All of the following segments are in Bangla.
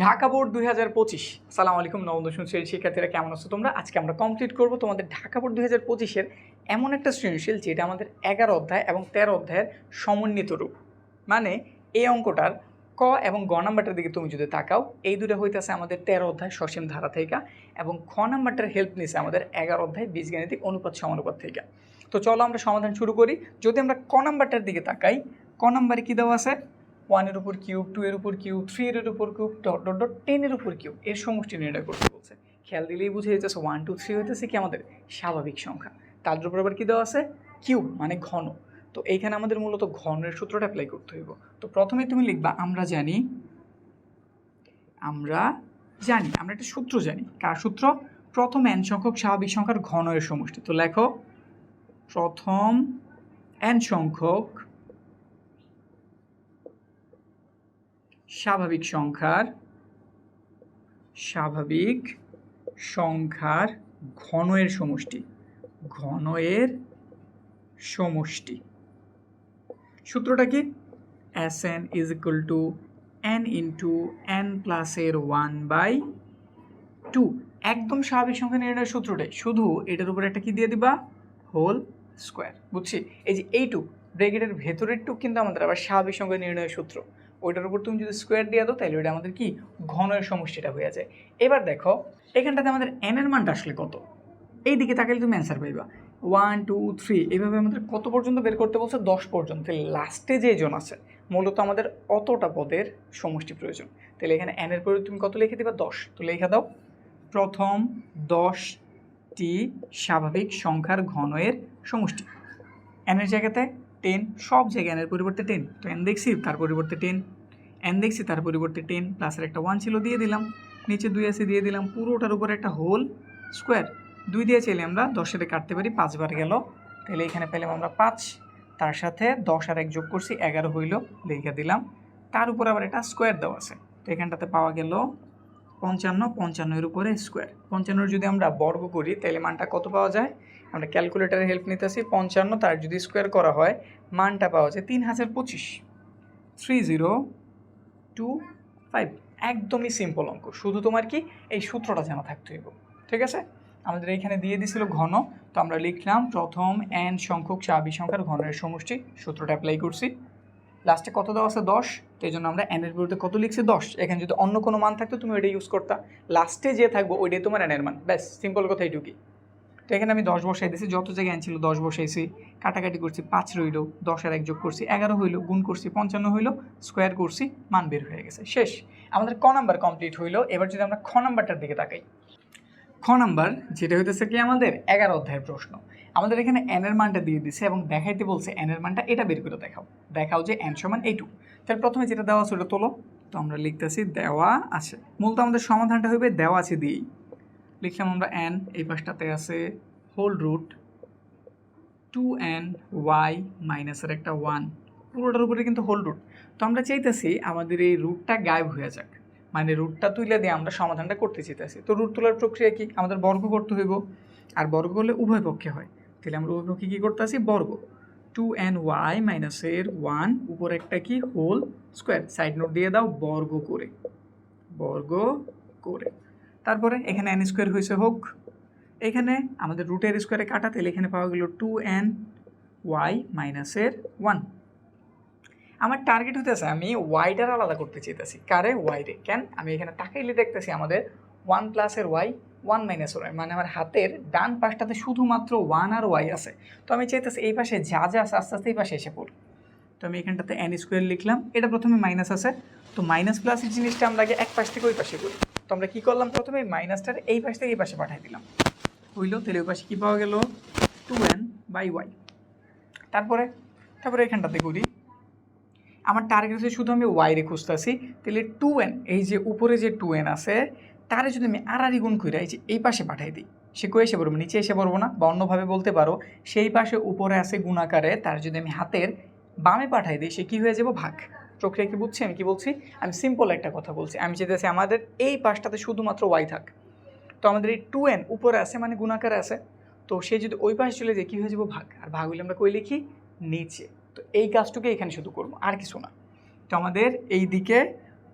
ঢাকা বোর্ড দুই হাজার পঁচিশ। সালাম আলাইকুম, নবম দশম শ্রেণির শিক্ষার্থীরা কেমন আছো তোমরা? আজকে আমরা কমপ্লিট করব তোমাদের ঢাকা বোর্ড দুই হাজার পঁচিশের এমন একটা সৃজনশীল যেটা আমাদের এগারো অধ্যায় এবং তেরো অধ্যায়ের সমন্বিত রূপ। মানে এই অঙ্কটার ক এবং গ নাম্বারটার দিকে তুমি যদি তাকাও, এই দুটো হইতেছে আমাদের তেরো অধ্যায় সসীম ধারা থেকে এবং খ নাম্বারটার হেল্প নিছে আমাদের এগারো অধ্যায় বীজগাণিতিক অনুপাত সমানুপাত থেকে। তো চলো আমরা সমাধান শুরু করি। যদি আমরা ক নাম্বারটার দিকে তাকাই, ক নাম্বারে কী দেওয়া আছে? ওয়ানের উপর কিউব, টু এর উপর কিউব, থ্রি এর উপর কিউব, ডট ডট ডট টেনের উপর কিউব এর সমষ্টি নির্ণয় করতে বলছে। খেয়াল দিলেই বুঝে যেতেছে ওয়ান, টু, থ্রি হইতেছে কি আমাদের স্বাভাবিক সংখ্যা। তার উপর আবার কী দেওয়া আছে? কিউব মানে ঘন। তো এইখানে আমাদের মূলত ঘনের সূত্রটা অ্যাপ্লাই করতে হইব। তো প্রথমে তুমি লিখবা, আমরা জানি আমরা জানি, আমরা একটা সূত্র জানি। কার সূত্র? প্রথম এন সংখ্যক স্বাভাবিক সংখ্যার ঘন এর সমষ্টি। তো লেখো, প্রথম এন সংখ্যক স্বাভাবিক সংখ্যার স্বাভাবিক সংখ্যার ঘনয়ের সমষ্টি ঘনয়ের সমষ্টি। সূত্রটা কি? S N is equal to N into N প্লাসের ওয়ান বাই টু একদম স্বাভাবিক সংখ্যা নির্ণয়ের সূত্রটাই। শুধু এটার উপরে একটা কি দিয়ে দিবা? হোল স্কোয়ার বুঝছি? এই যে এইটু ব্রেকেটের ভেতরের টুক কিন্তু আমাদের আবার স্বাভাবিক সংখ্যা নির্ণয়ের সূত্র। ওইটার উপর তুমি যদি স্কোয়ার দিয়ে দাও, তাহলে ওইটা আমাদের কি? ঘনের সমষ্টিটা হয়ে যায়। এবার দেখো, এখানটাতে আমাদের এন এর মানটা আসলে কত? এই দিকে তাকালে তুমি অ্যান্সার পাইবা। ওয়ান টু থ্রি এইভাবে আমাদের কত পর্যন্ত বের করতে বলছে? দশ পর্যন্ত। লাস্টে যে জন আছে, মূলত আমাদের অতটা পদের সমষ্টি প্রয়োজন। তাহলে এখানে এনের পরে তুমি কত লিখে দিবা? দশ। তো লেখা দাও, প্রথম দশটি স্বাভাবিক সংখ্যার ঘনয়ের সমষ্টি। এনের জায়গাতে টেন সব জায়গায় এনের পরিবর্তে টেন তো এন দেখছি, তার পরিবর্তে টেন এন দেখছি, তার পরিবর্তে টেন প্লাসের একটা ওয়ান ছিল, দিয়ে দিলাম। নিচে দুই আছে, দিয়ে দিলাম। পুরোটার উপরে একটা হোল স্কোয়ার দুই দিয়ে চাইলে আমরা দশের কাটতে পারি, পাঁচবার গেল। তাহলে এখানে পেলাম আমরা পাঁচ, তার সাথে দশ আর এক যোগ করছি, এগারো হইল, লিখে দিলাম। তার উপর আবার একটা স্কোয়ার দেওয়া আছে। তো এখানটাতে পাওয়া গেল পঞ্চান্ন, পঞ্চান্নের উপরে স্কোয়ার পঞ্চান্নর যদি আমরা বর্গ করি, তাহলে মানটা কত পাওয়া যায়? আমরা ক্যালকুলেটারের হেল্প নিতেছি, পঞ্চান্ন, তার যদি স্কোয়ার করা হয়, মানটা পাওয়া যায় তিন হাজার পঁচিশ। থ্রি জিরো টু ফাইভ একদমই সিম্পল অঙ্ক, শুধু তোমার কি এই সূত্রটা জানা থাকতে হইব, ঠিক আছে? আমাদের এখানে দিয়ে দিছিল ঘন, তো আমরা লিখলাম প্রথম এন সংখ্যক স্বাভাবিক সংখ্যার ঘনের সমষ্টি, সূত্রটা অ্যাপ্লাই করছি। লাস্টে কত দেওয়া আছে? দশ। তো এই জন্য আমরা এনের বিরুদ্ধে কত লিখছি? দশ। এখানে যদি অন্য কোনো মান থাকতো, তুমি ওইটা ইউজ করতা। লাস্টে যে থাকব, ওইটাই তোমার এনের মান। ব্যাস সিম্পল কথা এইটুকুই। তো এখানে আমি দশ বসাই দিয়েছি, যত জায়গায় ছিল দশ বসাইছি, কাটাকাটি করছি, পাঁচ রইল দশ আর এক যোগ করছি, এগারো হইল, গুণ করছি, পঞ্চান্ন হইল স্কোয়ার করছি, মান বের হয়ে গেছে, শেষ। আমাদের ক নাম্বার কমপ্লিট হইল, এবার যদি আমরা খ নাম্বারটার দিকে তাকাই। খ নাম্বার, যেটা হইতেছে কি আমাদের এগারো অধ্যায়ের প্রশ্ন। আমাদের এখানে এন এর মানটা দিয়ে দিছে এবং দেখাইতে বলছে এন এর মানটা, এটা বের করে দেখাও। দেখাও যে এন সমান এইটু তাহলে প্রথমে যেটা দেওয়া আছে ওটা তোলো, তো আমরা লিখতেছি দেওয়া আছে। মূলত আমাদের সমাধানটা হইবে দেওয়া আছে দিয়েই। লিখলাম আমরা এন এই পাশটাতে আছে whole root two N Y মাইনাসের একটা ওয়ান পুরোটার উপরে কিন্তু হোল রুট তো আমরা চাইতেছি আমাদের এই রুটটা গায়েব হয়ে যাক। মানে রুটটা তুলে দিয়ে আমরা সমাধানটা করতে চাইতেছি। তো রুট তোলার প্রক্রিয়া কি? আমাদের বর্গ করতে হইব। আর বর্গ করলে উভয় পক্ষে হয়। তাহলে আমরা উভয় পক্ষে কী করতেছি? বর্গ। টু এন ওয়াই মাইনাসের ওয়ান উপরে একটা কি? হোল স্কোয়ার সাইড নোট দিয়ে দাও, বর্গ করে। বর্গ করে। তারপরে এখানে এন স্কোয়ার হয়েছে হোক। এখানে আমাদের রুটের স্কোয়ারে কাটা, তাহলে এখানে পাওয়া গেল টু এন ওয়াই মাইনাসের ওয়ান আমার টার্গেট হতেছে আমি ওয়াইটার আলাদা করতে চাইতেছি। কারে? ওয়াইরে কেন? আমি এখানে তাকাইলে দেখতেছি আমাদের ওয়ান প্লাসের ওয়াই ওয়ান মাইনাস ওয়াই মানে আমার হাতের ডান পাশটাতে শুধুমাত্র ওয়ান আর ওয়াই আছে। তো আমি চাইতেছি এই পাশে যা যা আছে, আস্তে আস্তে এই পাশে এসে পড়ি তো আমি এখানটাতে এন স্কোয়ার লিখলাম। এটা প্রথমে মাইনাস আছে। তো মাইনাস প্লাসের জিনিসটা আমরা আগে এক পাশ থেকে ওই পাশে করি। তো আমরা কী করলাম প্রথমে? মাইনাসটার এই পাশ থেকে এই পাশে পাঠিয়ে দিলাম। হইল, তাহলে ওই পাশে কী পাওয়া গেল? টু এন বাই ওয়াই তারপরে তারপরে এখানটাতে করি। আমার টার্গেট হচ্ছে শুধু আমি ওয়াইরে খুঁজতেছি। তাহলে টু এন এই যে উপরে যে টু এন আছে, তারে যদি আমি আর আড়াআড়ি গুণ করে এই যে এই পাশে পাঠাই দিই, সে কই এসে পড়ব? নিচে এসে পড়ব না, বা অন্যভাবে বলতে পারো, সেই পাশে উপরে আছে গুণাকারে তার যদি আমি হাতের বামে পাঠাই দিই, সে কী হয়ে যাব? ভাগ। প্রক্রিয়া কি বুঝছি? আমি কি বলছি? আমি সিম্পল একটা কথা বলছি। আমি চাইতেছি আমাদের এই পাশটাতে শুধুমাত্র ওয়াই থাক। তো আমাদের এই টু এন উপরে আছে মানে গুণাকারে আছে। তো সে যদি ওই পাশে চলে যায়, কী হয়ে যাব? ভাগ। আর ভাগ হইলে আমরা কই লিখি? নিচে। তো এই কাজটুকু এখানে শুধু করব, আর কিছু না। তো আমাদের এই দিকে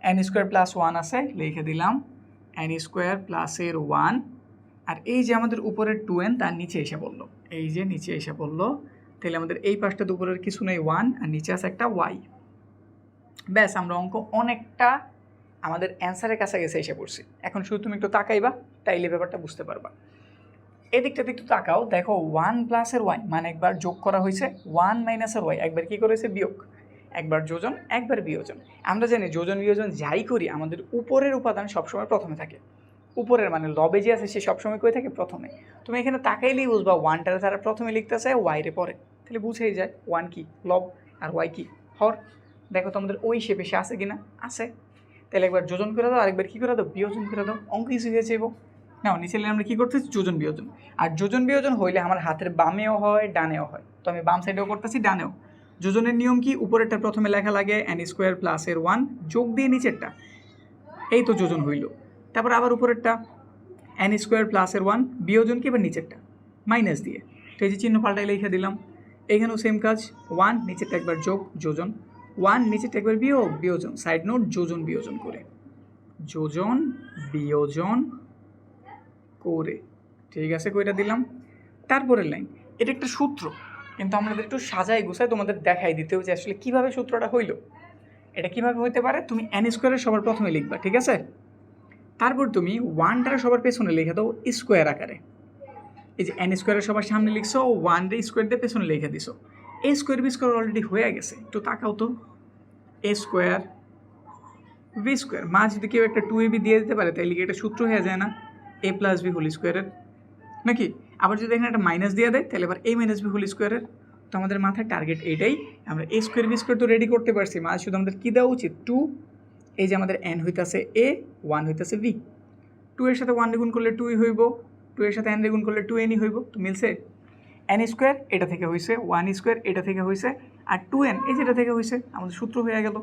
এন স্কোয়ার প্লাস ওয়ান আছে, লিখে দিলাম। এন স্কোয়ার প্লাসের ওয়ান আর এই যে আমাদের উপরের টু এন তার নিচে এসে বলল এই যে নিচে এসে বলল তাহলে আমাদের এই পাশটাতে উপরের কিছু নেই ওয়ান আর নিচে আছে একটা ওয়াই ব্যাস, আমরা অঙ্ক অনেকটা আমাদের অ্যান্সারের কাছাকাছি এসে পড়ছি। এখন শুধু তুমি একটু তাকাইবা, তাইলে ব্যাপারটা বুঝতে পারবা। এদিকটাতে একটু তাকাও, দেখো ওয়ান প্লাসের ওয়াই মানে একবার যোগ করা হয়েছে ওয়ান মাইনাসের ওয়াই একবার কী করেছে? বিয়োগ। একবার যোজন, একবার বিয়োজন। আমরা জানি যোজন, বিয়োজন যাই করি, আমাদের উপরের উপাদান সবসময় প্রথমে থাকে। উপরের মানে লবে যে আছে, সে সবসময় কই থাকে? প্রথমে। তুমি এখানে তাকাইলেই বুঝবা ওয়ানটারে তারা প্রথমে লিখতেছে ওয়াইরে পরে। তাহলে বুঝেই যায় ওয়ান কি? লব আর ওয়াই কি? হর। দেখো তোমাদের ওই শেপে সে আছে কিনা? আছে। তাহলে একবার যোজন করে দাও, আরেকবার কী করে দাও? বিয়োজন করে দাও। অঙ্ক ইসি হয়ে যাব না নিচে আমরা কী করতেছি? যোজন বিয়োজন। আর যোজন বিয়োজন হইলে আমার হাতের বামেও হয়, ডানেও হয়। তো আমি বাম সাইডেও করতেছি, ডানেও। যোজনের নিয়ম কি? উপরেরটা প্রথমে লেখা লাগে এন স্কোয়ার প্লাসের ওয়ান যোগ দিয়ে নিচেরটা। এই তো যোজন হইল। তারপর আবার উপরেরটা এন স্কোয়ার প্লাসের ওয়ান বিয়োজন কি? এবার নিচেরটা। মাইনাস দিয়ে। তো এই যে চিহ্ন পাল্টাই লিখে দিলাম। এখানেও সেম কাজ। ওয়ান নিচেরটা একবার যোগ, যোজন। ওয়ান নিচেরটা একবার বিয়োগ, বিয়োজন। সাইড নোট, যোজন, বিয়োজন করে। যোজন, বিয়োজন করে। ঠিক আছে কইটা দিলাম। তারপরের লাইন, এটা একটা সূত্র, কিন্তু আমাদের একটু সাজাই গোছায় তোমাদের দেখাই দিতেও যে আসলে কীভাবে সূত্রটা হইল। এটা কীভাবে হইতে পারে? তুমি এন স্কোয়ারের সবার প্রথমে লিখবা, ঠিক আছে? তারপর তুমি ওয়ানটারে সবার পেছনে লিখে দাও স্কোয়ার আকারে। এই যে এন স্কোয়ারের সবার সামনে লিখছো ওয়ান রে স্কোয়ার দিয়ে পেছনে লিখে দিছো। A square B square already হয়ে গেছে একটু তাকাও তো এ স্কোয়ার বি স্কোয়ার মা যদি কেউ একটা টু এ বি দিয়ে দিতে পারে, তাহলে কি এটা সূত্র হয়ে যায় না? এ প্লাস বি হোল স্কোয়ারের নাকি? আবার যদি এখানে একটা মাইনাস দিয়ে দেয়, তাহলে এবার এ মাইনাস বি হোল স্কোয়ারের তো আমাদের মাথায় টার্গেট এটাই। আমরা এ স্কোয়ার বি স্কোয়ার তো রেডি করতে পারছি, মা শুধু আমাদের কী দেওয়া উচিত? টু এই যে আমাদের এন হইতাছে এ ওয়ান হইতাছে বি টু এর সাথে ওয়ান গুণ করলে টুই হইব টু এর সাথে এন গুণ করলে টু এনই হইব, তো মিলছে? এন স্কোয়ার এটা থেকে হয়েছে ওয়ান স্কোয়ার এটা থেকে হয়েছে আর টু এন এই যেটা থেকে হয়েছে আমাদের সূত্র হয়ে গেল।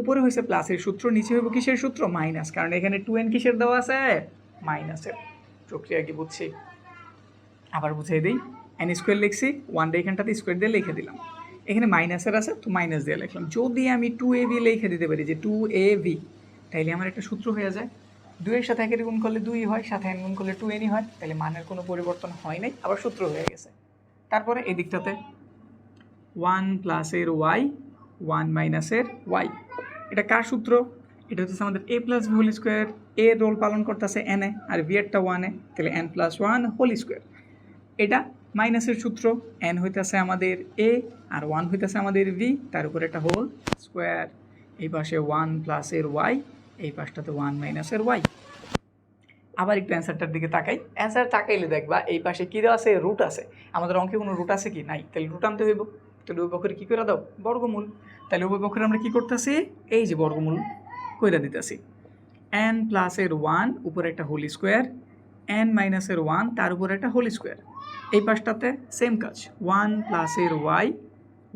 উপরে হয়েছে প্লাসের সূত্র নিচে হইব কিসের সূত্র? মাইনাস কারণ এখানে টু এন কিসের দেওয়া আছে? মাইনাসের প্রক্রিয়া কি বুঝছি? আবার বুঝিয়ে দিই। এন স্কোয়ার লিখছি ওয়ান ডে এখানটাতে স্কোয়ার দিয়ে লিখে দিলাম। এখানে মাইনাসের আছে, তো মাইনাস দিয়ে লিখলাম। যদি আমি টু এ ভি লিখে দিতে পারি যে টু এ ভি তাইলে আমার একটা সূত্র হয়ে যায়। দুইয়ের সাথে একের গুণ করলে দুই হয়, সাথে এন গুণ করলে টু এনই হয় তাহলে মানের কোনো পরিবর্তন হয় নাই, আবার সূত্র হয়ে গেছে। তারপরে এই দিকটাতে ওয়ান প্লাসের ওয়াই ওয়ান মাইনাসের ওয়াই এটা কার সূত্র? এটা হচ্ছে আমাদের A plus V whole square A role পালন করতেছে এন এ, আর ভি এরটা ওয়ানে তাহলে N plus one whole square এটা মাইনাসের সূত্র এন হইতেছে আমাদের এ আর ওয়ান হইতেছে আমাদের ভি তার উপর একটা হোল স্কোয়ার এই পাশে ওয়ান প্লাসের ওয়াই এই পাশটাতে ওয়ান মাইনাসের ওয়াই আবার একটু অ্যান্সারটার দিকে তাকাই। অ্যান্সার তাকাইলে দেখবা এই পাশে কী দেওয়া আছে? রুট আছে। আমাদের অঙ্কে কোনো রুট আছে কি? নাই। তাহলে রুট আনতে হইব। তাহলে ওই পক্ষের কী করে দাও? বর্গমূল। তাহলে ওই পক্ষের আমরা কী করতেছি? এই যে বর্গমূল কইরা দিতেছি। এন প্লাসের ওয়ান উপরে একটা হোল স্কোয়ার এন মাইনাসের ওয়ান তার উপরে একটা হোল স্কোয়ার এই পাশটাতে সেম কাজ। ওয়ান প্লাসের ওয়াই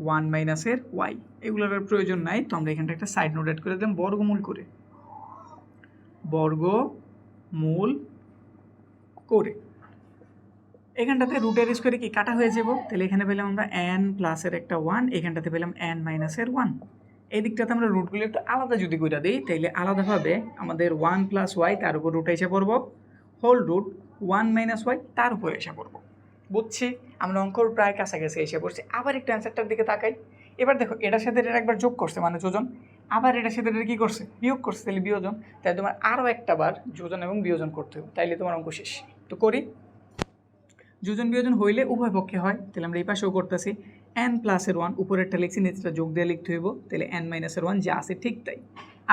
ওয়ান মাইনাসের ওয়াই এগুলোর আর প্রয়োজন নাই। তো আমরা এখানটা একটা সাইড নোট অ্যাড করে দিলাম বর্গমূল করে। বর্গমূল করে। এখানটাতে রুটের স্কোয়ারে কি কাটা হয়ে যাব? তাহলে এখানে পেলাম আমরা এন প্লাসের একটা ওয়ান এখানটাতে পেলাম এন মাইনাসের ওয়ান এই দিকটাতে আমরা রুটগুলো একটু আলাদা যদি করে দিই, তাইলে আলাদাভাবে আমাদের ওয়ান প্লাস ওয়াই তার উপর রুটে এসে পড়ব। Whole root one minus Y তার উপর এসে পড়ব। বুঝছি? আমরা অঙ্কর প্রায় কাছাকাছি এসে পড়ছি। আবার একটু অ্যান্সারটার দিকে তাকাই। এবার দেখো, এটার সাথে এটা একবার যোগ করছে মানে যোজন। আবার এটা সাথে এটা কী করছে? বিয়োগ করছে, তাহলে বিয়োজন। তাই তোমার আরও একটা বার যোজন এবং বিয়োজন করতে হবে। তাইলে তোমার অঙ্ক শেষ। তো করি। যোজন বিয়োজন হইলে উভয় পক্ষে হয়। তাহলে আমরা এই পাশেও করতেছি। এন প্লাসের ওয়ান উপরেরটা লিখছি নিচেটা যোগ দিয়ে লিখতে হইব। তাহলে এন মাইনাসের ওয়ান যা আছে ঠিক তাই।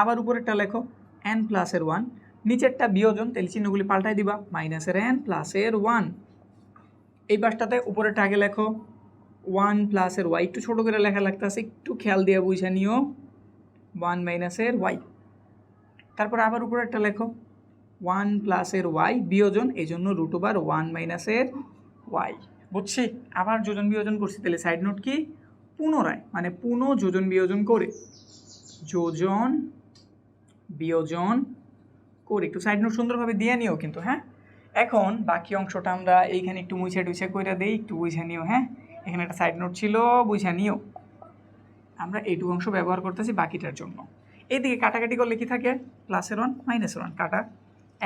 আবার উপরেরটা লেখো এন প্লাসের ওয়ান নিচেরটা বিয়োজন তাহলে চিহ্নগুলি পাল্টাই দিবা। মাইনাসের এন প্লাসের ওয়ান এই পাশটাতে উপরেরটা আগে লেখো ওয়ান প্লাসের ওয়াই একটু ছোটো করে লেখা লাগতেছে, একটু খেয়াল দিয়ে বুঝে নিও। ওয়ান মাইনাসের ওয়াই তারপর আবার উপরেরটা লেখো। ওয়ান প্লাসের ওয়াই বিয়োজন, এই জন্য রুট ওভার ওয়ান মাইনাসের ওয়াই বুঝছি? আবার যোজন বিয়োজন করছি, তাহলে সাইড নোট কি? পুনরায় মানে পুনঃ যোজন বিয়োজন করে। যোজন বিয়োজন করে। একটু সাইড নোট সুন্দরভাবে দিয়ে নিও কিন্তু হ্যাঁ? এখন বাকি অংশটা আমরা এইখানে একটু মুছে টুছে করে দিই, একটু বুঝে নিও হ্যাঁ? এখানে একটা সাইড নোট ছিল, বুঝে নিও। আমরা এইটুকু অংশ ব্যবহার করতেছি বাকিটার জন্য। এইদিকে কাটাকাটি করলে কি থাকে? প্লাসের ওয়ান মাইনাসের ওয়ান কাটা।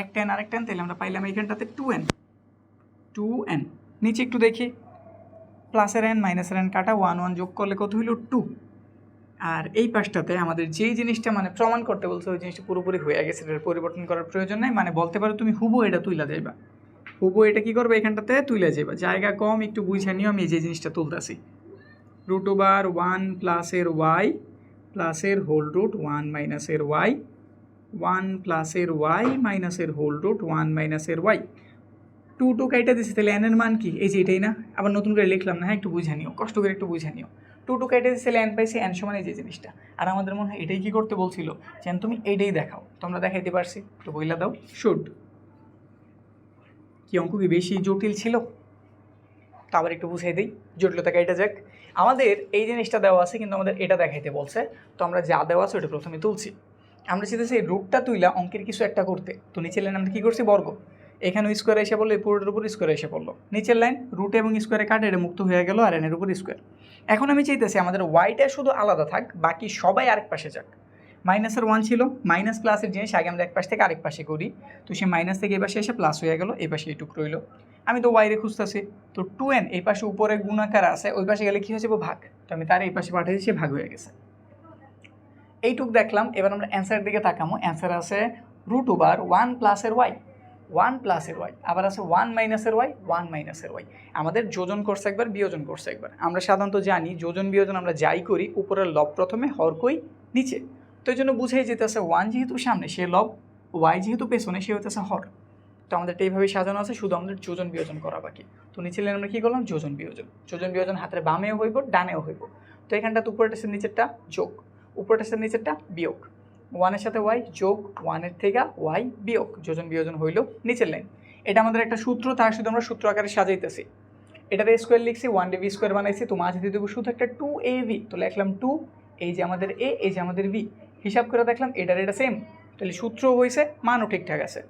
একটা এন আরেকটা এন তাহলে আমরা পাইলাম এইখানটাতে টু এন টু এন নিচে একটু দেখি। প্লাসের এন মাইনাসের এন কাটা। ওয়ান ওয়ান যোগ করলে কত হইল? টু আর এই পাশটাতে আমাদের যেই জিনিসটা মানে প্রমাণ করতে বলছে, ওই জিনিসটা পুরোপুরি হয়ে গেছে। এটার পরিবর্তন করার প্রয়োজন নেই। মানে বলতে পারো তুমি হুবো এটা তুইলা যাইবা। হুবো এটা কী করবে? এখানটাতে তুইলা যাইবা। জায়গা কম, একটু বুঝে নিও আমি যে জিনিসটা তুলতেছি। রুট ওভার ওয়ান প্লাসের ওয়াই প্লাসের হোল রুট ওয়ান মাইনাসের ওয়াই ওয়ান প্লাসের ওয়াই মাইনাসের হোল রুট ওয়ান মাইনাসের ওয়াই টু টু কাইটা দিছি তাহলে এনের মান কি? এই যে এটাই না? আবার নতুন করে লিখলাম না হ্যাঁ একটু বুঝে নিও কষ্ট করে একটু বুঝে নিও। টু টু কাইটা দিছি তাহলে এন পাইছি এন সমান এই যে জিনিসটা। আর আমাদের মনে হয় এটাই কি করতে বলছিল? যেন তুমি এইটাই দেখাও। তোমরা দেখাইতে পারছি একটু বইলা দাও। শুড কি অঙ্ক কি বেশি জটিল ছিল? তা আবার একটু বুঝাই দিই। জটিলতা কাইটা যাক। আমাদের এই জিনিসটা দেওয়া আছে, কিন্তু আমাদের এটা দেখাইতে বলছে। তো আমরা যা দেওয়া আছে ওটা প্রথমে তুলছি। আমরা চাইতেছি এই রুটটা তুইলা অঙ্কের কিছু একটা করতে। তো নিচের লাইন আমরা কী করছি? বর্গ। এখানে স্কোয়ার এসে পড়ল, এই পুরোটার উপর স্কোয়ার এসে পড়ল। নিচের লাইন রুট এবং স্কোয়ারে কাটে, এটা মুক্ত হয়ে গেল আর এনের উপর স্কোয়ার এখন আমি চাইতেছি আমাদের ওয়াইটা শুধু আলাদা থাক, বাকি সবাই আরেক পাশে যাক। মাইনাসের ওয়ান ছিল মাইনাস প্লাসের জিনিস আগে আমরা এক পাশ থেকে আরেক পাশে করি। তো সে মাইনাস থেকে এই পাশে এসে প্লাস হয়ে গেল, এই পাশে এইটুক রইল। আমি তো ওয়াইরে খুঁজতেছি। তো টু এন এই পাশে উপরে গুণাকার আছে, ওই পাশে গেলে কী হয়ে যাব? ভাগ। তো আমি তার এই পাশে পাঠিয়েছি, সে ভাগ হয়ে গেছে। এইটুক দেখলাম, এবার আমরা অ্যান্সারের দিকে তাকামো। অ্যান্সার আছে রুট ওভার ওয়ান প্লাসের ওয়াই ওয়ান প্লাসের ওয়াই আবার আছে ওয়ান মাইনাসের ওয়াই ওয়ান মাইনাসের ওয়াই আমাদের যোজন করছে একবার, বিয়োজন করছে একবার। আমরা সাধারণত জানি, যোজন বিয়োজন আমরা যাই করি, উপরের লব প্রথমে হর কই, নিচে। তো এই জন্য বুঝাই যেতেছে ওয়ান যেহেতু সামনে, সে লব ওয়াই যেহেতু পেছনে, সে হইতেছে হর। তো আমাদের এটা এইভাবে সাজানো আছে, শুধু আমাদের যোজন বিয়োজন করা বাকি। তো নিচে লাইনে আমরা কী করলাম? যোজন বিয়োজন। যোজন বিয়োজন হাতের বামেও হইব, ডানেও হইব। তো এখানটা তো উপরেটা সে নিচেরটা যোগ। উপরেটা সে নিচেরটা বিয়োগ। ওয়ানের সাথে ওয়াই যোগ ওয়ানের থেকে ওয়াই বিয়োগ। যোজন বিয়োজন হইল নিচের লাইন এটা আমাদের একটা সূত্র, তার শুধু আমরা সূত্র আকারে সাজাইতেছি। এটাতে স্কোয়ার লিখছি ওয়ান ডে ভি স্কোয়ার বানাইছি, তো মাঝে দিয়ে দেবো শুধু একটা টু এ ভি তো লিখলাম টু এই যে আমাদের এ এই যে আমাদের বি হিসাব করে দেখলাম এটার এটা সেম তাহলে সূত্র হয়েছে মানও ঠিকঠাক আছে।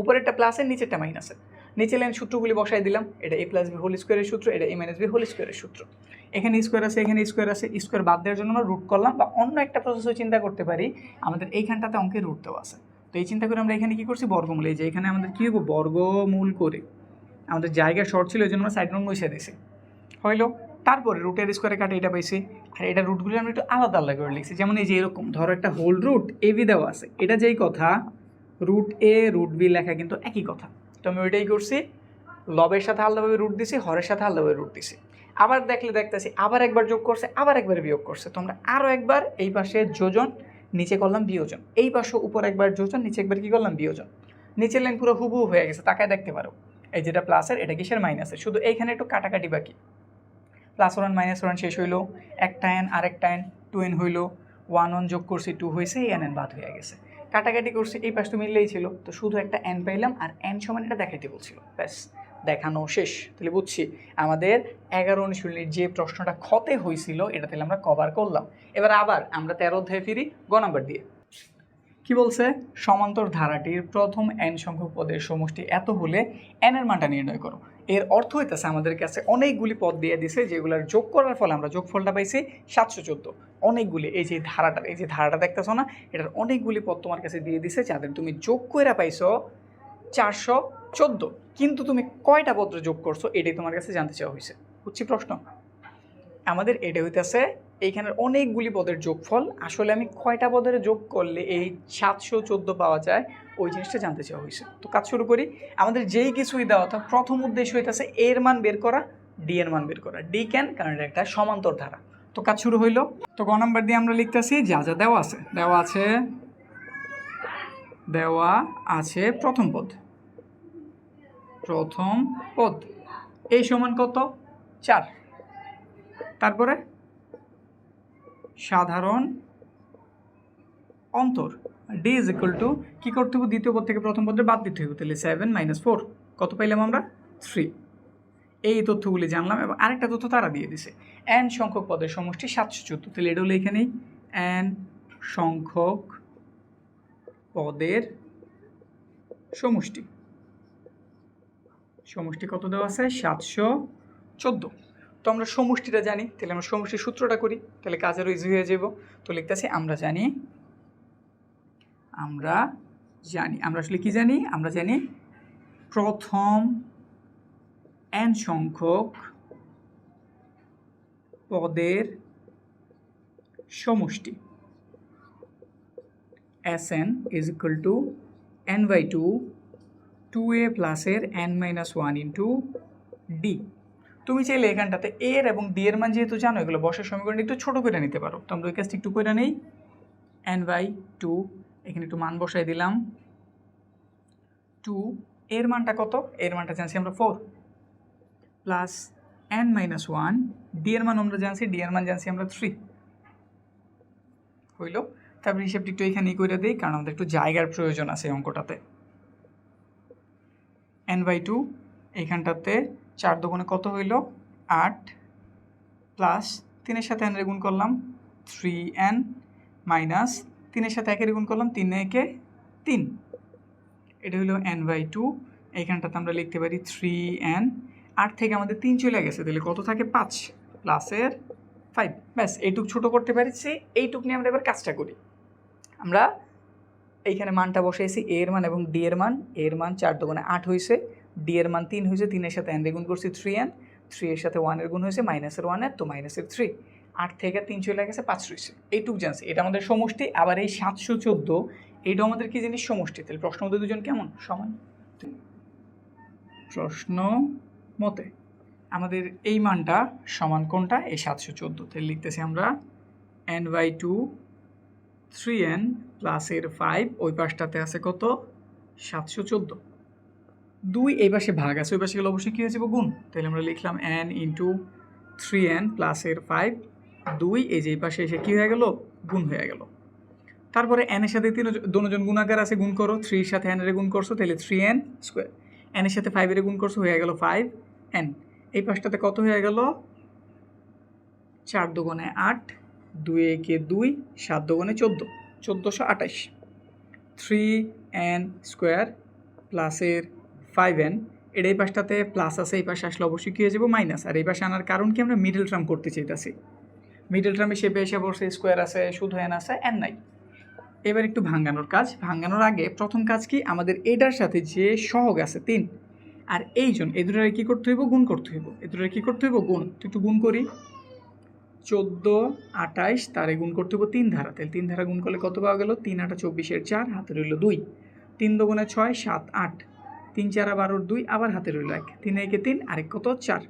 উপরেরটা প্লাসের নিচেরটা মাইনাসের নিচে লাইন সূত্রগুলি বসাই দিলাম, এটা এ প্লাস বি হোল স্কোয়ারের সূত্র, এটা এ মাইনাস বি হোল স্কোয়ারের সূত্র। এখানে স্কোয়ার আছে, এখানে স্কোয়ার আছে স্কোয়ার বাদ দেওয়ার জন্য আমরা রুট করলাম, বা অন্য একটা প্রসেসও চিন্তা করতে পারি, আমাদের এইখানটাতে অঙ্কে রুট দেওয়া আছে। তো এই চিন্তা করে আমরা এখানে কী করছি? বর্গমূল। এই যে এখানে আমাদের কী হব বর্গমূল করে। আমাদের জায়গা শর্ট ছিল ওই জন্য আমরা সাইড নোট বসে দিয়েছি। হইল? তারপরে রুটের স্কোয়ারে কাটে, এটা পাইছি। আর এটা রুটগুলো আমরা একটু আলাদা আলাদা করে লিখছি। যেমন এই যে এরকম, ধরো একটা হোল রুট এ বি দেওয়া আছে। এটা যেই কথা রুট এ রুট বি লেখা কিন্তু একই কথা। তো আমি ওইটাই করছি। লবের সাথে আলাদাভাবে রুট দিছি, হরের সাথে আলাদাভাবে রুট দিছি। আবার দেখলে দেখতেছি, আবার একবার যোগ করছে, আবার একবার বিয়োগ করছে। তোমরা আরও একবার এই পাশে যোজন, নিচে করলাম বিয়োজন। এই পাশে উপর একবার যোজন, নিচে একবার কী করলাম বিয়োজন। নিচের লাইন পুরো হুবু হয়ে গেছে, তাকায় দেখতে পারো। এই যেটা প্লাসের এটা কিসের মাইনাসের শুধু এইখানে একটু কাটাকাটি বাকি। প্লাস ওয়ান মাইনাস ওয়ান শেষ হইল, একটা এন আরেকটা এন টু এন হইল ওয়ান ওয়ান যোগ করছি টু হয়েছে, এই এন এন বাদ হয়ে গেছে। কাটাকাটি করছি, এই পাশ তো মিললেই ছিল, তো শুধু একটা এন পাইলাম আর এন সমান এটা দেখাইতে বলছিল। ব্যাস, দেখানো শেষ। তাহলে বুঝছি, আমাদের এগারো অনুশীলনীর যে প্রশ্নটা ক্ষতে হয়েছিল এটা তাহলে আমরা কভার করলাম। এবার আবার আমরা তেরো অধ্যায়ে ফিরি, গ নাম্বার দিয়ে। কি বলছে? সমান্তর ধারাটির প্রথম এন সংখ্যক পদের সমষ্টি এত হলে এন এর মানটা নির্ণয় করো। এর অর্থ হইতেছে আমাদের কাছে অনেকগুলি পদ দিয়ে দিছে, যেগুলোর যোগ করার ফলে আমরা যোগফলটা পাইছি সাতশো চোদ্দ। অনেকগুলি, এই যে ধারাটা এই যে ধারাটা দেখতেছো না? এটার অনেকগুলি পদ তোমার কাছে দিয়ে দিছে, যাদের তুমি যোগ করে পাইছো চারশো চোদ্দ। কিন্তু তুমি কয়টা পত্র যোগ করছ, এটাই তোমার কাছে জানতে চাওয়া হয়েছে বুঝছি প্রশ্ন। আমাদের এটা হইতেছে এইখানের অনেকগুলি পদের যোগফল। আসলে আমি কয়টা পদের যোগ করলে এই সাতশো চোদ্দ পাওয়া যায়, ওই জিনিসটা জানতে চাওয়া হয়েছে। তো কাজ শুরু করি। আমাদের যেই কিছুই দেওয়া তো প্রথম উদ্দেশ্য হইতেছে এর মান বের করা ডি এর মান বের করা। ডি ক্যান কারণ এটা একটা সমান্তর ধারা। তো কাজ শুরু হইল। তো গ নাম্বার দিয়ে আমরা লিখতেছি, যা যা দেওয়া আছে দেওয়া আছে দেওয়া আছে প্রথম পদ। প্রথম পদ। এই সমান কত? চার। তারপরে? সাধারণ অন্তর। ডি ইজ ইকুয়াল টু কী করতে হবে দ্বিতীয় পদ থেকে প্রথম পদে বাদ দিতে হবে তাহলে সেভেন মাইনাস ফোর কত পাইলাম আমরা? থ্রি এই তথ্যগুলি জানলাম এবং আরেকটা তথ্য তারা দিয়ে দিছে। এন সংখ্যক পদের সমষ্টি সাতশো চোদ্দ। তাহলে এটা হলো এখানেই এন সংখ্যক পদের সমষ্টি। সমষ্টি কত দেওয়া আছে? সাতশো চোদ্দ। তো আমরা সমষ্টিটা জানি, তাহলে আমরা সমষ্টির সূত্রটা করি, তাহলে কাজেরও ইজি হয়ে যাব তো লিখতেছি, আমরা জানি আমরা জানি, আমরা আসলে কি জানি? আমরা জানি প্রথম এন সংখ্যক পদের সমষ্টি। S N is equal to N by two two A প্লাসের N minus one into D তুমি চাইলে এখানটাতে এর এবং ডি এর মান যেহেতু জানো, এগুলো বসার সমীকরণ একটু ছোটো করে নিতে পারো। তো আমরা ওই কাজটি একটু করে নেই। এন বাই টু এখানে একটু মান বসাই দিলাম। টু এর মানটা কত? এর মানটা জানছি আমরা four plus n minus one d এর মান আমরা জানছি ডি এর মান জানছি আমরা থ্রি হইল? তারপরে হিসেবটি একটু এখানেই করে দিই, কারণ আমাদের একটু জায়গার প্রয়োজন আছে অঙ্কটাতে। এন বাই টু এইখানটাতে চার দোকানে কত হইল? আট প্লাস তিনের সাথে এন গুণ করলাম থ্রি এন মাইনাস তিনের সাথে একের গুণ করলাম তিন, একে তিন। এটা হলো এন বাই টু এইখানটাতে আমরা লিখতে পারি থ্রি এন আট থেকে আমাদের তিন চলে গেছে, তাহলে কত থাকে? পাঁচ প্লাসের ফাইভ ব্যাস, এইটুক ছোটো করতে পারছি, এইটুক নিয়ে আমরা এবার কাজটা করি। আমরা এইখানে মানটা বসাইছি এ এর মান এবং ডি এর মান। এর মান চার দোকানে আট হয়েছে ডি এর মান তিন হয়েছে, তিনের সাথে এন গুণ করছি থ্রি এন থ্রি এর সাথে ওয়ানের গুণ হয়েছে মাইনাসের ওয়ানের তো মাইনাসের থ্রি আট থেকে তিন চলে গেছে, পাঁচ রয়েছে। এইটুক জানছি। এটা আমাদের সমষ্টি, আবার এই সাতশো চোদ্দ, এইটাও আমাদের কি জিনিস? সমষ্টি। তাহলে প্রশ্ন মধ্যে দুজন কেমন? সমান। প্রশ্ন মতে আমাদের এই মানটা সমান কোনটা? এই সাতশো চোদ্দ। তাহলে লিখতেছি আমরা n by two three n প্লাসের ফাইভ ওই পাশটাতে আছে কত? সাতশো চোদ্দ। দুই, এই পাশে ভাগ আছে, ওই পাশে গেলে অবশ্যই কী হয়ে যাবে? গুণ। তাহলে আমরা লিখলাম এন ইন্টু থ্রি এন প্লাসের ফাইভ দুই, এই যে এই পাশে এসে কী হয়ে গেল? গুণ হয়ে গেল। তারপরে এনের সাথে তিন দুজন গুণাকার আছে, গুণ করো থ্রির সাথে এনের গুণ করছ, তাহলে থ্রি এন স্কোয়ার এনের সাথে ফাইভের গুণ করছ, হয়ে গেল ফাইভ এন এই পাশটাতে কত হয়ে গেল? চার দুগুণে আট, দুই একে দুই, সাত দুগুণে চোদ্দ, চোদ্দোশো আঠাইশ থ্রি এন স্কোয়ার প্লাসের ফাইভ এন এর এই পাশটাতে প্লাস আছে, এই পাশে আসলে অবশ্যই কী হয়ে যাব? মাইনাস আর এই পাশে আনার কারণ কি? আমরা মিডল টার্ম করতে চাইতেছি মিডল টার্মে শেপে এসে বসে স্কোয়ার আছে, শুধু এন আছে এন নাই। এবার একটু ভাঙানোর কাজ। ভাঙানোর আগে প্রথম কাজ কি? আমাদের এটার সাথে যে সহগ আছে, তিন। আর এই জন, এই দুটারে কী করতে হইব? গুণ করতে হইব। এ দুটারে কী করতে হইব? গুণ। তো একটু গুণ করি। চোদ্দ, আঠাইশ, তারে গুণ করতে হইব তিন ধারা। তাহলে তিন ধারা গুণ করলে কত পাওয়া গেল? তিন আটা চব্বিশের চার হাতে রইল দুই। তিন দোগুণে ছয়, সাত, আট। তিন চার বারোর দুই আবার হাতে রইল এক। তিন একে তিন, আরেক কত? চার।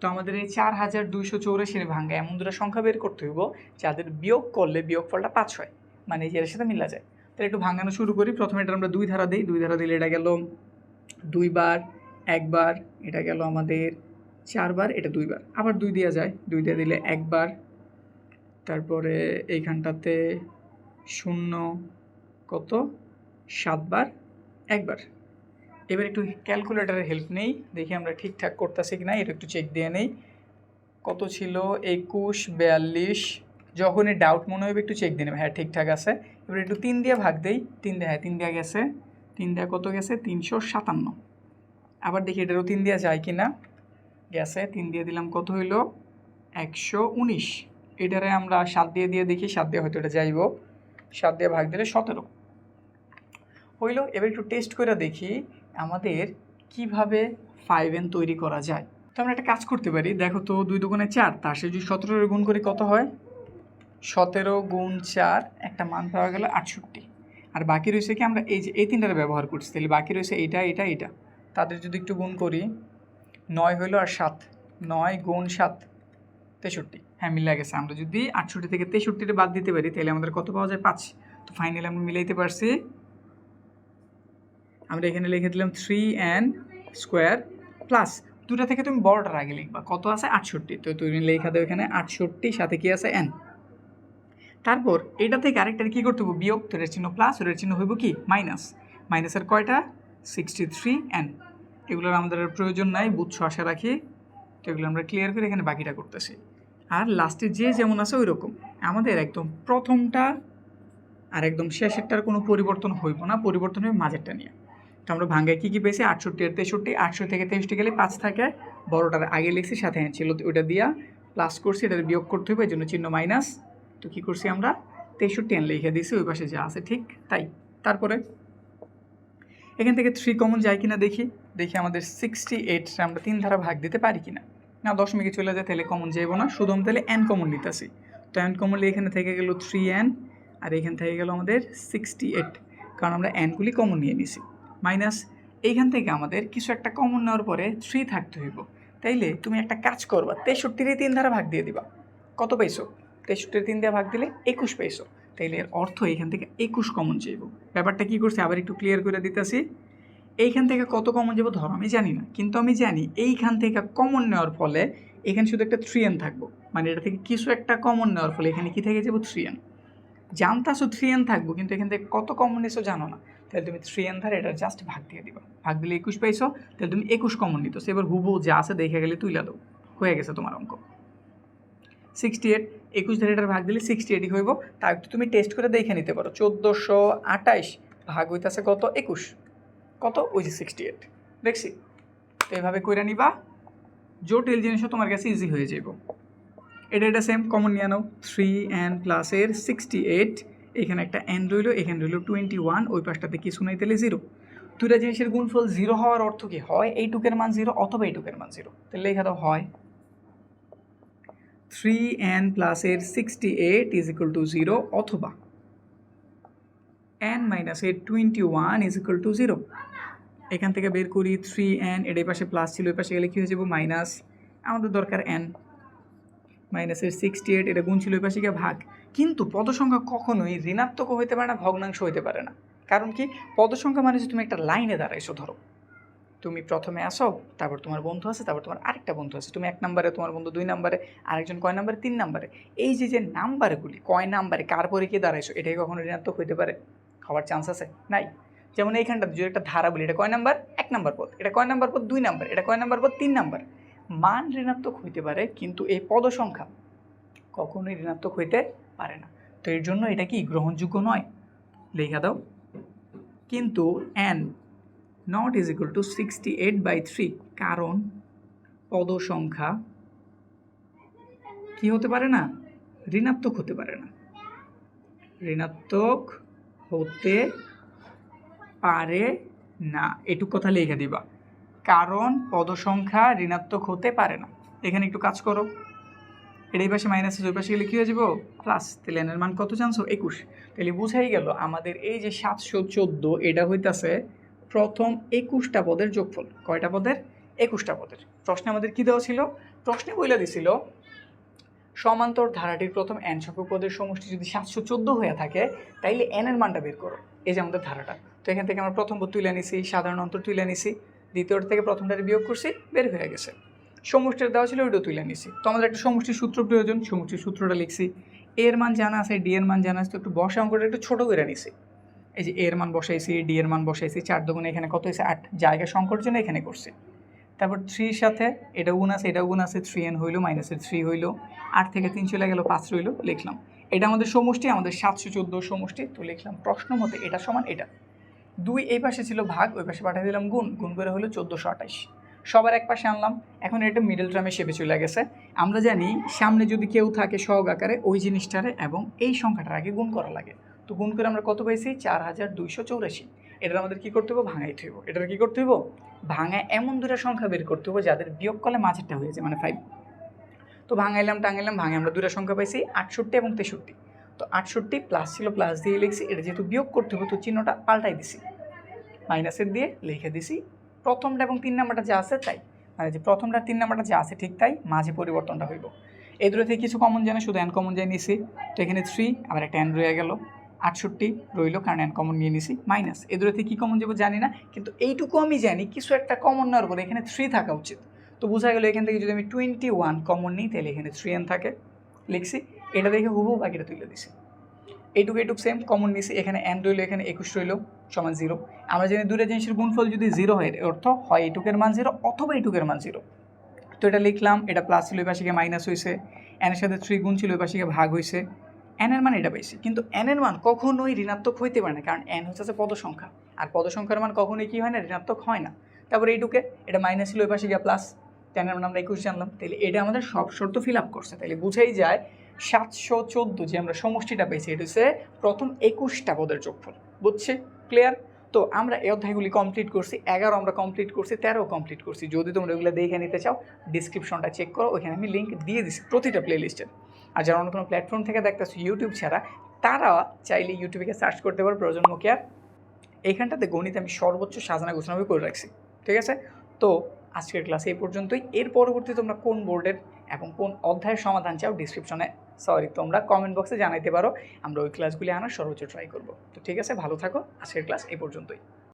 তো আমাদের এই চার হাজার দুইশো চৌরাশির ভাঙ্গা এমন দুটো সংখ্যা বের করতে হইব, যাদের বিয়োগ করলে বিয়োগফলটা পাঁচ হয়। মানে এই সাথে মিলা যায়। তাহলে একটু ভাঙানো শুরু করি। প্রথমে এটা আমরা দুই ধারা দিই। দুই ধারা দিলে এটা গেল দুইবার, একবার, এটা গেল আমাদের চারবার, এটা দুইবার। আবার দুই দেওয়া যায়। দুই দিয়ে দিলে একবার। তারপরে এইখানটাতে শূন্য কত? সাতবার, একবার। এবার একটু ক্যালকুলেটারের হেল্প নেই। দেখি আমরা ঠিকঠাক করতেছি কি না এটা একটু চেক দিয়ে নেই। কত ছিল? একুশ, বিয়াল্লিশ। যখনই ডাউট মনে হবে, একটু চেক দিয়ে নেবে। হ্যাঁ ঠিকঠাক আছে। এবার একটু তিন দিয়ে ভাগ দেই। তিন দিয়ে হ্যাঁ তিন দেওয়া গেছে। তিন দেওয়া কত গেছে? তিনশো সাতান্ন। আবার দেখি এটারও তিন দেওয়া যায় কি না গেছে, তিন দিয়ে দিলাম, কত হইল? একশো উনিশ। এটারে আমরা সাত দিয়ে দিয়ে দেখি, সাত দিয়ে হয়তো এটা যাইব। সাত দিয়ে ভাগ দিলে সতেরো। হইল, এবার একটু টেস্ট করে দেখি। আমাদের কীভাবে ফাইভ এন তৈরি করা যায়? তো আমরা একটা কাজ করতে পারি। দেখো তো, দুই দুগুণে চার, তার সে যদি সতেরো গুণ করি কত হয়? সতেরো গুণ চার, একটা মান পাওয়া গেল আটষট্টি। আর বাকি রয়েছে কি, আমরা এই যে, এই তিনটার ব্যবহার করছি। তাহলে বাকি রয়েছে এইটা এটা এটা তাদের যদি একটু গুণ করি, নয় হইল আর সাত। নয় গুণ সাত, তেষট্টি। হ্যাঁ মিলে গেছে। আমরা যদি আটষট্টি থেকে তেষট্টিটা বাদ দিতে পারি, তাহলে আমাদের কত পাওয়া যায়? পাঁচ। তো ফাইনালি আমরা মিলাইতে পারছি আমরা এখানে লিখে দিলাম থ্রি এন স্কোয়ার প্লাস দুটা থেকে তুমি বড়টার আগে লিখবা। কত আছে? আটষট্টি। তো তুমি লেখা দেবে এখানে আটষট্টি, সাথে কি আছে? এন তারপর এটা থেকে আরেকটার কী করতে হবে? বিয়োগ। তো চিহ্ন প্লাস ওটার চিহ্ন হইব কি? মাইনাস মাইনাসের কয়টা? সিক্সটি থ্রি এন এগুলোর আমাদের প্রয়োজন নাই, বুঝছ, আশা রাখি। তো এগুলো আমরা ক্লিয়ার করে এখানে বাকিটা করতেছি। আর লাস্টে যে যেমন আছে ওই রকম আমাদের একদম প্রথমটা আর একদম শেষেরটার কোনো পরিবর্তন হইব না। পরিবর্তন হবে মাঝেরটা নিয়ে। আমরা ভাঙ্গায় কী কী পেয়েছি? আটষট্টি আর তেষট্টি। আটশো থেকে তেষট্টি গেলে পাঁচ থাকে। বড়টার আগে লিখছি, সাথে ছিল ওইটা দিয়া। প্লাস করছি এটা বিয়োগ করতে হবে, এই জন্য চিহ্ন মাইনাস তো কী করছি আমরা? তেষট্টি এন লিখে দিয়েছি ওই পাশে যা আছে ঠিক তাই। তারপরে এখান থেকে থ্রি কমন যায় কিনা দেখি। দেখি আমাদের সিক্সটি এইটটা আমরা তিন ধারা ভাগ দিতে পারি কিনা। না, দশমিকে চলে যায়, তাহলে কমন যাইব না। শুধু আমি তাহলে এন কমন নিতেছি। তো এন কমনলি এখানে থেকে গেল থ্রি এন আর এখান থেকে গেল আমাদের সিক্সটি এইট কারণ আমরা এনগুলি কমন নিয়ে নিছি। মাইনাস এইখান থেকে আমাদের কিছু একটা কমন নেওয়ার পরে থ্রি থাকতে হইব। তাইলে তুমি একটা কাজ করবা, তেষট্টিরে তিন ধারা ভাগ দিয়ে দিবা। কত পাইছো? তেষট্টির তিন দিয়ে ভাগ দিলে একুশ পাইছো। তাইলে এর অর্থ এখান থেকে একুশ কমন চাইব ব্যাপারটা কী করছে? আবার একটু ক্লিয়ার করে দিতেছি। এইখান থেকে কত কমন যাব ধরো আমি জানি না, কিন্তু আমি জানি এইখান থেকে কমন নেওয়ার ফলে এখানে শুধু একটা থ্রি এন থাকব। মানে এটা থেকে কিছু একটা কমন নেওয়ার ফলে এখানে কি থেকে যাব থ্রি এন জানতাছো থ্রি এন থাকব, কিন্তু এখান থেকে কত কমন নিছো জানো না। তাহলে তুমি থ্রি এন ধারে এটা জাস্ট ভাগ দিয়ে দিবা। ভাগ দিলে একুশ পাইছো, তাহলে তুমি একুশ কমন নিতো। এবার হুবু যা আছে দেখে গেলে তুইলা দাও। হয়ে গেছে তোমার অঙ্ক। সিক্সটি এইট একুশ ধারে এটার ভাগ দিলে সিক্সটি এইটই হইব। তা একটু তুমি টেস্ট করে দেখে নিতে পারো। চোদ্দোশো আঠাইশ ভাগ হইতেছে কত? একুশ। কত? ওই যে সিক্সটি এইট দেখছি? তো এভাবে করে নিবা। জটিল জিনিসও তোমার কাছে ইজি হয়ে যাইব। এটা এটা সেম কমন নিয়ে নাও। থ্রি এন প্লাসের সিক্সটি এইট এখানে একটা এন রইল এখানে রইল টোয়েন্টি ওয়ান ওই পাশটাতে কিছু নাই, তাহলে জিরো দুইটা জিনিসের গুণফল জিরো হওয়ার অর্থ কি? হয় এইটুকের মান জিরো অথবা এইটুকের মান জিরো তাহলে লেখা দাও, হয়। থ্রি এন প্লাসের sixty eight is equal to zero অথবা এন মাইনাসের twenty one is equal to zero এখান থেকে বের করি থ্রি এন এর এই পাশে প্লাস ছিল ওই পাশে গেলে কী হয়ে যাব? মাইনাস আমাদের দরকার এন মাইনাসের সিক্সটি এইট এটা গুণ ছিল ওই পাশে গিয়ে ভাগ। কিন্তু পদ সংখ্যা কখনোই ঋণাত্মক হইতে পারে না, ভগ্নাংশ হইতে পারে না। কারণ কি? পদ সংখ্যা মানে যে তুমি একটা লাইনে দাঁড়াইছো, ধরো। তুমি প্রথমে আসো, তারপর তোমার বন্ধু আছে, তারপর তোমার আরেকটা বন্ধু আছে। তুমি এক নম্বরে, তোমার বন্ধু দুই নম্বরে, আরেকজন কয় নম্বরে? তিন নম্বরে। এই যে যে নাম্বারগুলি, কয় নাম্বারে, কার পরে কে দাঁড়াইছো, এটাই কখনো ঋণাত্মক হইতে পারে? হওয়ার চান্স আছে? নাই। যেমন এইখানটা যদি একটা ধারা বলি, এটা কয় নাম্বার? এক নাম্বার পদ। এটা কয় নাম্বার পদ? দুই নাম্বার। এটা কয় নাম্বার পদ? তিন নাম্বার। মান ঋণাত্মক হইতে পারে, কিন্তু এই পদ সংখ্যা কখনোই ঋণাত্মক হইতে পারে না। তো এর জন্য এটা কি গ্রহণযোগ্য নয়? লেখা দাও। কিন্তু n not is equal to sixty eight by three কারণ পদ সংখ্যা কি হতে পারে না? ঋণাত্মক হতে পারে না। ঋণাত্মক হতে পারে না। এটুক কথা লিখে দিবা। কারণ পদসংখ্যা ঋণাত্মক হতে পারে না। এখানে একটু কাজ করো। এটা এই পাশে মাইনাস ওই পাশে গেলে কী হয়ে যাব? প্লাস তাহলে এনের মান কত জানছো একুশ। তাহলে বুঝাই গেল, আমাদের এই যে সাতশো চোদ্দ, এটা হইতাছে প্রথম একুশটা পদের যোগফল। কয়টা পদের? একুশটা পদের। প্রশ্নে আমাদের কী দেওয়া ছিল? প্রশ্নে বইলা দিছিল, সমান্তর ধারাটির প্রথম এন সংখ্যক পদের সমষ্টি যদি সাতশো চোদ্দ হয়ে থাকে, তাইলে এন এর মানটা বের করো। এই যে আমাদের ধারাটা। তো এখান থেকে আমরা প্রথম পদ তুলে নিছি, সাধারণ অন্তর তুলে নিছি। দ্বিতীয়টা থেকে প্রথমটারে বিয়োগ করছি, বের হয়ে গেছে। সমষ্টির দেওয়া ছিল ওইটা তুলে নিছি। তো আমাদের একটা সমষ্টির সূত্র প্রয়োজন, সমষ্টির সূত্রটা লিখছি। এর মান জানা আছে ডি এর মান জানা আছে, তো একটু বসা অঙ্কটা একটু ছোটো করে নিছি। এই যে এর মান বসাইছি ডি এর মান বসাইছি, চার দোকানে এখানে কত হয়েছে? আট। জায়গা সংকট জন্য এখানে করছি। তারপর থ্রির সাথে, এটা গুণ আছে এটা গুণ আছে থ্রি এন হইল মাইনাসের থ্রি হইল, আট থেকে তিন চলে গেল, পাঁচ রইল, লিখলাম। এটা আমাদের সমষ্টি, আমাদের সাতশো চোদ্দ সমষ্টি, তো লিখলাম প্রশ্ন মতে এটা সমান এটা। দুই, এই পাশে ছিল ভাগ, ওই পাশে পাঠিয়ে দিলাম গুণ। গুণ করে হলো চোদ্দোশো আঠাশ সবার এক পাশে আনলাম। এখন এটা মিডল টার্মে শেপে চলে গেছে। আমরা জানি সামনে যদি কেউ থাকে সহগ আকারে, ওই জিনিসটারে এবং এই সংখ্যাটার আগে গুণ করা লাগে। তো গুণ করে আমরা কত পাইছি? চার হাজার দুইশো চৌরাশি। এটার আমাদের কী করতে হবে ভাঙাই থইব এটার কী করতে হইব? ভাঙায় এমন দুটা সংখ্যা বের করতে হবে যাদের বিয়োগ করলে মাঝেরটা হয়েছে মানে ফাইভ তো ভাঙাইলাম, টাঙাইলাম, ভাঙে আমরা দুটা সংখ্যা পাইছি আটষট্টি এবং তেষট্টি। তো আটষট্টি প্লাস ছিল প্লাস দিয়ে লিখছি, এটা যেহেতু বিয়োগ করতে হবে, তো চিহ্নটা পাল্টাই দিছি। মাইনাসের দিয়ে লিখে দিছি, প্রথমটা এবং তিন নাম্বারটা যা আছে তাই। মানে যে প্রথমটা, তিন নাম্বারটা যা আছে ঠিক তাই, মাঝে পরিবর্তনটা হইব। এই দুটো থেকে কিছু কমন জানে, শুধু অ্যান কমন যাই নিছি। তো এখানে থ্রি আবার একটা অ্যান রয়ে গেল। আটষট্টি রইল, কারণ অ্যান কমন নিয়ে নিছি মাইনাস এই দুটো থেকে কী কমন যাব জানি না, কিন্তু এইটুকু আমি জানি, কিছু একটা কমন নেওয়ার পরে এখানে থ্রি থাকা উচিত। তো বোঝা গেলো এখান থেকে যদি আমি টোয়েন্টি ওয়ান কমন নিই, তাহলে এখানে থ্রি এন থাকে। লিখছি এটা দেখে হুবহু বাকিটা তুলে দিছে। এইটুকু এইটুকু সেম কমন নিছি। এখানে এন রইল, এখানে একুশ রইল, সমান জিরো আমরা জানি দুটা জিনিসের গুণফল যদি জিরো হয় অর্থ হয় এইটুকের মান জিরো অথবা এইটুকের মান জিরো তো এটা লিখলাম, এটা প্লাস ছিল, ওই মাইনাস হয়েছে এনের সাথে থ্রি গুণ ছিল, ওই ভাগ হয়েছে এনের মান এটা পাইছি। কিন্তু এনের মান কখনোই ঋণাত্মক হইতে পারে না, কারণ এন হচ্ছে পদ সংখ্যা আর পদ সংখ্যার মান কখনোই কী হয় না, ঋণাত্মক হয় না। তারপরে এইটুকে, এটা মাইনাস ছিল, ওই পাশে গিয়ে প্লাস টেনের মান আমরা একুশ জানলাম। তাহলে এটা আমাদের সব শর্ত ফিল আপ করছে। তাহলে বুঝাই যায় সাতশো চোদ্দ যে আমরা সমষ্টিটা পেয়েছি, এটা হচ্ছে প্রথম একুশটা পদের যোগফল। বুঝছে? ক্লিয়ার তো আমরা এই অধ্যায়গুলি কমপ্লিট করছি, এগারো আমরা কমপ্লিট করছি, তেরো কমপ্লিট করছি। যদি তোমরা এগুলো দেখে নিতে চাও ডিসক্রিপশনটা চেক করো, ওইখানে আমি লিঙ্ক দিয়ে দিচ্ছি প্রতিটা প্লেলিস্টের আর যারা অন্য কোনো প্ল্যাটফর্ম থেকে দেখতেছো ইউটিউব ছাড়া, তারা চাইলে ইউটিউবে সার্চ করতে পারো প্রজন্ম কেয়ার এইখানটাতে গণিত আমি সর্বোচ্চ সাজানা গোছানোভাবে করে রাখছি, ঠিক আছে? তো আজকের ক্লাস এই পর্যন্তই। এর পরবর্তী তোমরা কোন বোর্ডের এবং কোন অধ্যায়ের সমাধান চাও ডিসক্রিপশনে সরি তোমরা কমেন্ট বক্সে জানাইতে পারো। আমরা ওই ক্লাসগুলি আনার সর্বোচ্চ ট্রাই করব। তো ঠিক আছে, ভালো থাকো। আজকের ক্লাস এই পর্যন্তই।